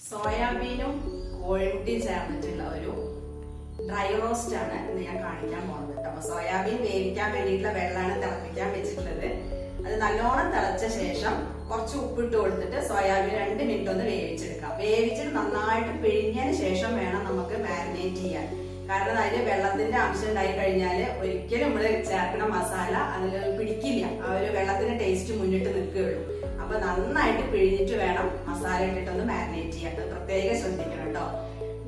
സോയാബീനും കോഴിമുട്ടിയും ചേർന്നിട്ടുള്ള ഒരു dry roast ആണ് ഇന്ന് ഞാൻ കാണിക്കാൻ പോകുന്നത് അപ്പൊ സോയാബീൻ വേവിക്കാൻ വേണ്ടിയിട്ടുള്ള വെള്ളമാണ് തിളപ്പിക്കാൻ വെച്ചിട്ടുള്ളത്. അത് നല്ലോണം തിളച്ച ശേഷം കുറച്ച് ഉപ്പിട്ട് കൊടുത്തിട്ട് സോയാബീൻ രണ്ട് മിനിറ്റ് ഒന്ന് വേവിച്ചെടുക്കാം. വേവിച്ചിട്ട് നന്നായിട്ട് പിഴിഞ്ഞതിന് ശേഷം വേണം മാരിനേറ്റ് ചെയ്യാൻ. കാരണം അതിന് വെള്ളത്തിന്റെ അംശം ഉണ്ടായി കഴിഞ്ഞാൽ ഒരിക്കലും നമ്മൾ ചേർക്കുന്ന മസാല അതിൽ പിടിക്കില്ല. ആ ഒരു വെള്ളത്തിന്റെ ടേസ്റ്റ് മുന്നിട്ട് നിൽക്കുകയുള്ളൂ. അപ്പൊ നന്നായിട്ട് പിഴിഞ്ഞിട്ട് വേണം മസാല ഇട്ടിട്ടൊന്ന് മാരിനേറ്റ് ചെയ്യാൻ. പ്രത്യേകം ശ്രദ്ധിക്കണം കേട്ടോ.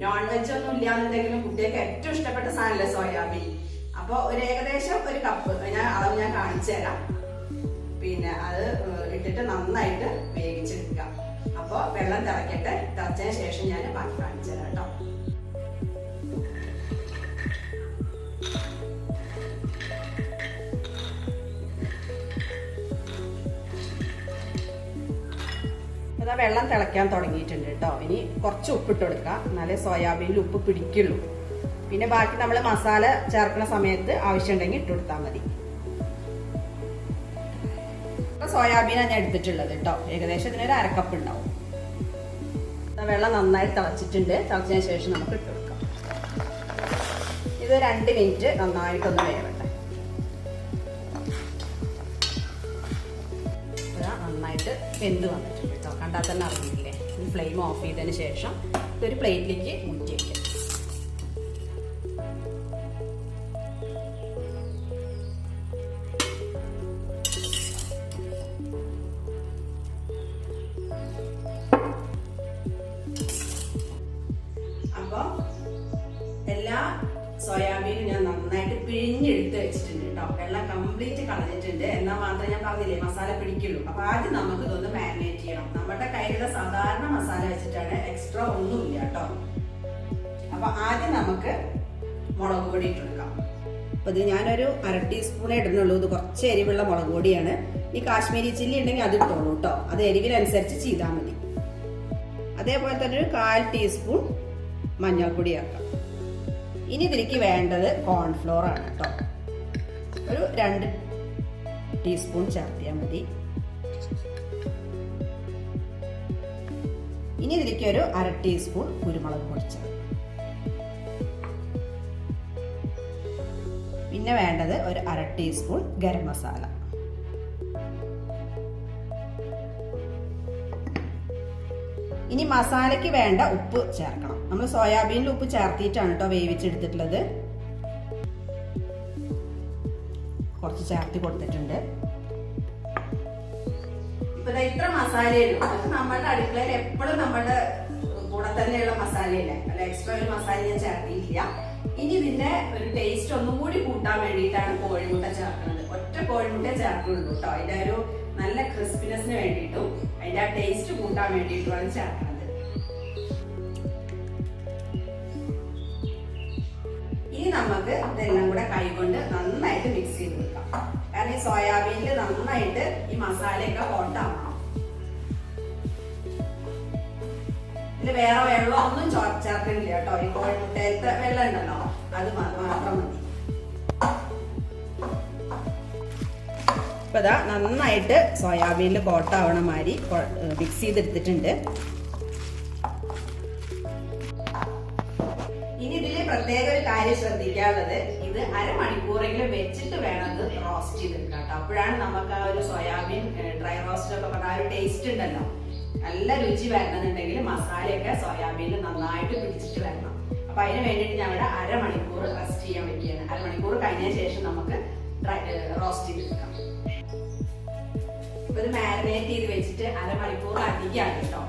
നോൺ വെജ് ഒന്നും ഇല്ലാന്നുണ്ടെങ്കിലും കുട്ടികൾക്ക് ഏറ്റവും ഇഷ്ടപ്പെട്ട സാധനമല്ലേ സോയാബീൻ അപ്പൊ ഒരു ഏകദേശം ഒരു കപ്പ് ഞാൻ അളവ് ഞാൻ കാണിച്ചു തരാം. പിന്നെ അത് ഇട്ടിട്ട് നന്നായിട്ട് വേവിച്ചെടുക്കാം അപ്പോൾ വെള്ളം തിളക്കട്ടെ. തിളച്ചതിന് ശേഷം ഞാൻ ബാക്കി കാണിച്ചു തരാം കേട്ടോ. അതാ വെള്ളം തിളയ്ക്കാൻ തുടങ്ങിയിട്ടുണ്ട് കേട്ടോ. ഇനി കുറച്ച് ഉപ്പിട്ട് കൊടുക്കുക എന്നാലേ സോയാബീനിൽ ഉപ്പ് പിടിക്കുള്ളൂ. പിന്നെ ബാക്കി നമ്മൾ മസാല ചേർക്കുന്ന സമയത്ത് ആവശ്യമുണ്ടെങ്കിൽ ഇട്ട് കൊടുത്താൽ മതി. സോയാബീനാണ് ഞാൻ എടുത്തിട്ടുള്ളത് കേട്ടോ. ഏകദേശം ഇതിനൊരു അരക്കപ്പ് ഉണ്ടാവും. വെള്ളം നന്നായി തിളച്ചിട്ടുണ്ട്. തിളച്ചതിന് ശേഷം നമുക്ക് ഇട്ട് കൊടുക്കാം. ഇത് രണ്ട് മിനിറ്റ് നന്നായിട്ടൊന്ന് വേവട്ടെ. ഇതാ നന്നായിട്ട് വെന്ത് വന്നിട്ടുണ്ട്. കണ്ടാൽ തന്നെ അറിയില്ലേ ഈ ഫ്ലെയിം ഓഫ് ചെയ്തതിന് ശേഷം ഇതൊരു പ്ലേറ്റിലേക്ക് മുറ്റി വയ്ക്കാം അപ്പോൾ എല്ലാ സോയാബീനും ഞാൻ പിഴിഞ്ഞെടുത്ത് വെച്ചിട്ടുണ്ട് കേട്ടോ. വെള്ളം കംപ്ലീറ്റ് കളഞ്ഞിട്ടുണ്ട്. എന്നാൽ മാത്രമേ ഞാൻ പറഞ്ഞില്ലേ മസാല പിടിക്കുള്ളൂ. അപ്പൊ ആദ്യം നമുക്ക് ഇതൊന്ന് മാരിനേറ്റ് ചെയ്യണം. നമ്മുടെ കയ്യിലുള്ള സാധാരണ മസാല വെച്ചിട്ടാണ് എക്സ്ട്രാ ഒന്നുമില്ല കേട്ടോ. അപ്പൊ ആദ്യം നമുക്ക് മുളക് പൊടി ഇട്ടെടുക്കാം അപ്പൊ ഇത് ഞാനൊരു അര ടീസ്പൂണേ ഇടുന്നുള്ളൂ. ഇത് കുറച്ച് എരിവുള്ള മുളക് പൊടിയാണ്. ഈ കാശ്മീരി ചില്ലി ഉണ്ടെങ്കിൽ അത് ഇട്ടോളൂ കേട്ടോ. അത് എരിവിനനുസരിച്ച് ചെയ്താൽ മതി. അതേപോലെ തന്നെ ഒരു കാൽ ടീസ്പൂൺ മഞ്ഞൾപ്പൊടി ആക്കാം ഇനി ഇതിലേക്ക് വേണ്ടത് കോൺഫ്ലോർ ആണ് കേട്ടോ. ഒരു രണ്ട് ടീസ്പൂൺ ചേർത്തിയാൽ മതി. ഇനി ഇതിലേക്ക് ഒരു അര ടീസ്പൂൺ കുരുമുളക് പൊടിച്ച പിന്നെ വേണ്ടത് ഒരു അര ടീസ്പൂൺ ഗരം മസാല. ഇനി മസാലയ്ക്ക് വേണ്ട ഉപ്പ് ചേർക്കണം. നമ്മൾ സോയാബീനിൽ ഉപ്പ് ചേർത്തിയിട്ടാണ് കേട്ടോ വേവിച്ചെടുത്തിട്ടുള്ളത്. കുറച്ച് ചേർത്തി കൊടുത്തിട്ടുണ്ട്. ഇപ്പൊ ഇത്ര മസാലയുള്ളൂ നമ്മളുടെ അടുക്കളയിൽ എപ്പോഴും നമ്മളുടെ കൂടെ തന്നെയുള്ള മസാലയില്ല? അല്ല എക്സ്ട്രാ ഒരു മസാല ഞാൻ ചേർത്തിയില്ല ഇനി ഇതിന്റെ ഒരു ടേസ്റ്റ് ഒന്നും കൂടി കൂട്ടാൻ വേണ്ടിയിട്ടാണ് കോഴിമുട്ട ചേർക്കുന്നത്. ഒറ്റ കോഴിമുട്ട ചേർക്കുള്ളൂ കേട്ടോ. അതിന്റെ ഒരു നല്ല ക്രിസ്പിനെസ്സിന് വേണ്ടിയിട്ടും അതിന്റെ ആ ടേസ്റ്റ് കൂട്ടാൻ വേണ്ടിയിട്ടുമാണ് ചേർക്കുന്നത്. ഇനി നമുക്ക് ഇതെല്ലാം കൂടെ കൈകൊണ്ട് നന്നായിട്ട് മിക്സ് ചെയ്ത് കൊടുക്കാം. കാരണം ഈ സോയാബീനിൽ നന്നായിട്ട് ഈ മസാലയൊക്കെ കോട്ടാവണം ഇതിൽ വേറെ വെള്ളം ഒന്നും ചേർക്കണില്ല കേട്ടോ. ഈ കോഴിമുട്ടയത്തെ വെള്ളം ഉണ്ടല്ലോ അത് മാത്രം മതി. ഇപ്പൊ ഇതാ നന്നായിട്ട് സോയാബീനിൽ കോട്ടാവണ മാതിരി മിക്സ് ചെയ്തെടുത്തിട്ടുണ്ട്. ഇനി ഇതിൽ പ്രത്യേക ഒരു കാര്യം ശ്രദ്ധിക്കാനുള്ളത്. ഇത് അരമണിക്കൂറെങ്കിലും വെച്ചിട്ട് വേണം ഇത് റോസ്റ്റ് ചെയ്തെടുക്കാം കേട്ടോ അപ്പോഴാണ് നമുക്ക് ആ ഒരു സോയാബീൻ ഡ്രൈ റോസ്റ്റ് ഒക്കെ പറഞ്ഞ ആ ഒരു ടേസ്റ്റ് ഉണ്ടല്ലോ. നല്ല രുചി വരണമെന്നുണ്ടെങ്കിൽ മസാലയൊക്കെ സോയാബീനിൽ നന്നായിട്ട് പിടിച്ചിട്ട് വരണം. അപ്പൊ അതിന് വേണ്ടിയിട്ട് ഞങ്ങളുടെ അരമണിക്കൂർ റെസ്റ്റ് ചെയ്യാൻ വെക്കുകയാണ്. അരമണിക്കൂർ കഴിഞ്ഞ ശേഷം നമുക്ക് റോസ്റ്റ് ചെയ്തെടുക്കാം. ഇപ്പൊ ഇത് മാരിനേറ്റ് ചെയ്ത് വെച്ചിട്ട് അരമണിക്കൂർ അധികമാണ് കേട്ടോ.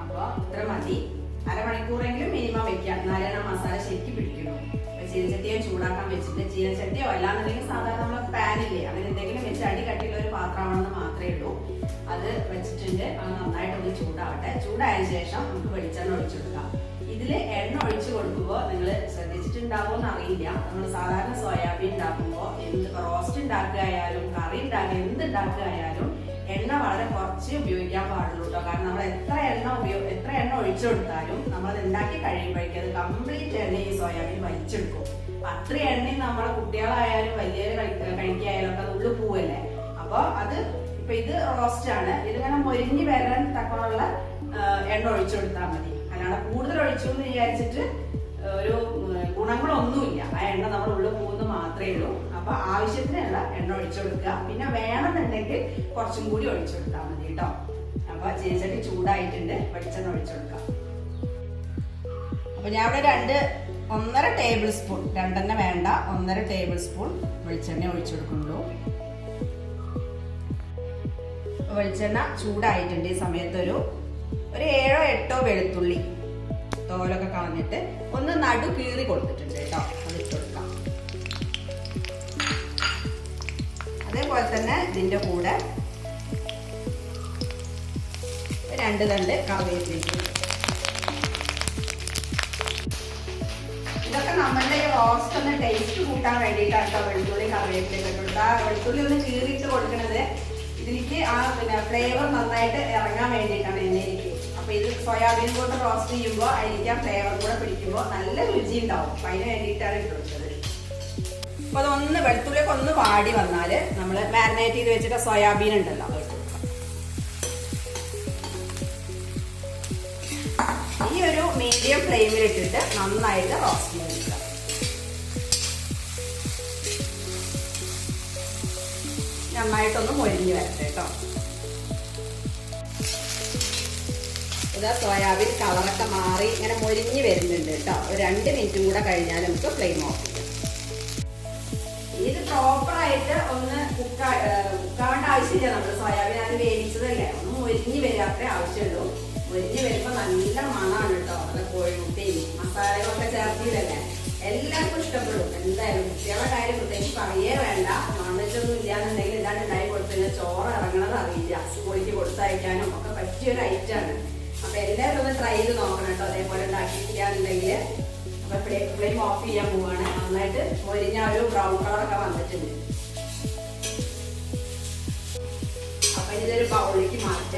അപ്പൊ ഇത്ര മതി. അരമണിക്കൂറെങ്കിലും മിനിമം വെക്കാം എന്നാലാണ് മസാല ശരിക്കും പിടിക്കണം. ചീനച്ചട്ടിയോ ചൂടാക്കാൻ വെച്ചിട്ട് ചീനച്ചട്ടിയോ അല്ലാന്നുണ്ടെങ്കിൽ സാധാരണ നമ്മളെ പാനില്ലേ അങ്ങനെ എന്തെങ്കിലും വെച്ച് അടി കട്ടിയുള്ള ഒരു പാത്രമാണെന്ന് മാത്രമേ ഉള്ളൂ. അത് വെച്ചിട്ടുണ്ട്. അത് നന്നായിട്ടൊന്ന് ചൂടാവട്ടെ. ചൂടായതിനു ശേഷം നമുക്ക് വെളിച്ചെണ്ണ ഒഴിച്ചു ഇതിൽ എണ്ണ ഒഴിച്ചു കൊടുക്കുമ്പോൾ നിങ്ങൾ ശ്രദ്ധിച്ചിട്ടുണ്ടാവുമെന്ന് അറിയില്ല നമ്മൾ സാധാരണ സോയാബീൻ ഉണ്ടാക്കുമ്പോൾ എന്ത് റോസ്റ്റ് ഉണ്ടാക്കുകയായാലും കറി ഉണ്ടാക്കുക എന്ത് ഉണ്ടാക്കുകയായാലും എണ്ണ വളരെ കുറച്ച് ഉപയോഗിക്കാൻ പാടുള്ളൂ കേട്ടോ കാരണം നമ്മൾ എത്ര എണ്ണ ഉപയോഗ എത്ര എണ്ണ ഒഴിച്ചു കൊടുത്താലും നമ്മൾ ഉണ്ടാക്കി കഴിയുമ്പോഴേക്കും അത് കംപ്ലീറ്റ് എണ്ണ ഈ സോയാബീൻ വലിച്ചെടുക്കും. അത്ര എണ്ണയും നമ്മളെ കുട്ടികളായാലും വലിയവർ കഴിക്കായാലും ഒക്കെ ഉള്ളു പോവല്ലേ? അപ്പോൾ അത് ഇപ്പൊ ഇത് റോസ്റ്റ് ആണ് ഇതിങ്ങനെ മൊരിഞ്ഞ് വരാൻ തക്കമുള്ള എണ്ണ ഒഴിച്ചു കൊടുത്താൽ മതി. അല്ലാതെ കൂടുതൽ ഒഴിച്ചു എന്ന് വിചാരിച്ചിട്ട് ഒരു ഗുണങ്ങളൊന്നുമില്ല. ആ എണ്ണ നമ്മൾ ഉള്ളിൽ പോകുന്നത് മാത്രമേ ഉള്ളൂ. അപ്പൊ ആവശ്യത്തിനുള്ള എണ്ണ ഒഴിച്ചു കൊടുക്കുക പിന്നെ വേണമെന്നുണ്ടെങ്കിൽ കുറച്ചും കൂടി ഒഴിച്ചു കൊടുത്താൽ മതി കേട്ടോ അപ്പൊ ചീനച്ചട്ടി ചൂടായിട്ടുണ്ട്. വെളിച്ചെണ്ണ ഒഴിച്ചു കൊടുക്കാം അപ്പൊ ഞാൻ ഇവിടെ രണ്ട് ഒന്നര ടേബിൾ സ്പൂൺ രണ്ടെണ്ണ വേണ്ട ഒന്നര ടേബിൾ സ്പൂൺ വെളിച്ചെണ്ണ ഒഴിച്ചു കൊടുക്കുന്നുള്ളൂ വെളിച്ചെണ്ണ ചൂടായിട്ടുണ്ട് ഈ സമയത്ത് ഒരു ഏഴോ എട്ടോ വെളുത്തുള്ളി തോലൊക്കെ കളഞ്ഞിട്ട് ഒന്ന് നടു കീറി കൊടുത്തിട്ടുണ്ട് കേട്ടോ. അത് കൊടുക്കാം. അതേപോലെ തന്നെ ഇതിന്റെ കൂടെ രണ്ട് തണ്ട് കറിവേപ്പിലേക്ക് ഇതൊക്കെ നമ്മളുടെ റോസ്റ്റ് ഒന്ന് ടേസ്റ്റ് കൂട്ടാൻ വേണ്ടിയിട്ടാണ് കേട്ടോ വെളുത്തുള്ളി കറിവേപ്പിലേക്ക് ആ വെളുത്തുള്ളി ഒന്ന് കീറിയിട്ട് കൊടുക്കുന്നത് ഇതിലേക്ക് ആ പിന്നെ ഫ്ലേവർ നന്നായിട്ട് ഇറങ്ങാൻ വേണ്ടിയിട്ടാണ്. സോയാബീൻ കൊണ്ട് റോസ്റ്റ് ചെയ്യുമ്പോൾ അതിലേക്ക് ആ ഫ്ലേവർ കൂടെ പിടിക്കുമ്പോൾ നല്ല രുചി ഉണ്ടാവും. അപ്പൊ അതിന് വേണ്ടിയിട്ടാണ് ഇട്ട് കൊടുത്തത്. അതൊന്ന് വെളുത്തുള്ളിയൊക്കെ ഒന്ന് വാടി വന്നാൽ നമ്മൾ മാരിനേറ്റ് ചെയ്ത് വെച്ചിട്ട് സോയാബീൻ ഉണ്ടല്ലോ ഈ ഒരു മീഡിയം ഫ്ലെയിമിൽ ഇട്ടിട്ട് നന്നായിട്ട് റോസ്റ്റ് ചെയ്തെടുക്കുക നന്നായിട്ടൊന്ന് മൊരിഞ്ഞ് വരട്ടെ കേട്ടോ. ഇതാ സോയാബീൻ കളറൊക്കെ മാറി ഇങ്ങനെ മൊരിഞ്ഞ് വരുന്നുണ്ട് കേട്ടോ. ഒരു രണ്ട് മിനിറ്റും കൂടെ കഴിഞ്ഞാൽ നമുക്ക് ഫ്ലെയിം ഓഫ് ചെയ്യാം ഇത് പ്രോപ്പറായിട്ട് ഒന്ന് കുക്കാ കുക്കാവേണ്ട ആവശ്യമില്ല നമ്മൾ സോയാബീൻ അത് വേവിച്ചതല്ലേ? ഒന്ന് മൊരിഞ്ഞ് വരാത്രേ ആവശ്യമുള്ളൂ. മൊരിഞ്ഞ് വരുമ്പോൾ നല്ല മണമാണ് കേട്ടോ. നല്ല കോഴിമുട്ടയും മസാലകളൊക്കെ ചേർത്തില്ലല്ലേ എല്ലാവർക്കും ഇഷ്ടപ്പെടും. എന്തായാലും കുട്ടികളുടെ കാര്യം പ്രത്യേകിച്ച് പറയേ വേണ്ട. ഒന്നും ഇല്ലാന്നുണ്ടെങ്കിൽ ഇല്ലാണ്ട് ഉണ്ടായി കൊടുത്തില്ല ചോറ് ഇറങ്ങണത് അറിയില്ല. സ്കൂളിലേക്ക് കൊടുത്തയക്കാനും ഒക്കെ പറ്റിയൊരു ഐറ്റാണ് അപ്പൊ എല്ലാവരും ഒന്ന് ട്രൈ ചെയ്ത് നോക്കണം കേട്ടോ. അതേപോലെ ഉണ്ടാക്കിയിട്ടില്ലാന്നുണ്ടെങ്കിൽ അപ്പൊ ഫ്ലെയിം ഓഫ് ചെയ്യാൻ പോവാണ്. നന്നായിട്ട് മൊരിഞ്ഞ ഒരു ബ്രൗൺ കളറൊക്കെ വന്നിട്ടുണ്ട്. അപ്പൊ ഇതൊരു ബൗളിലേക്ക് മാറ്റി.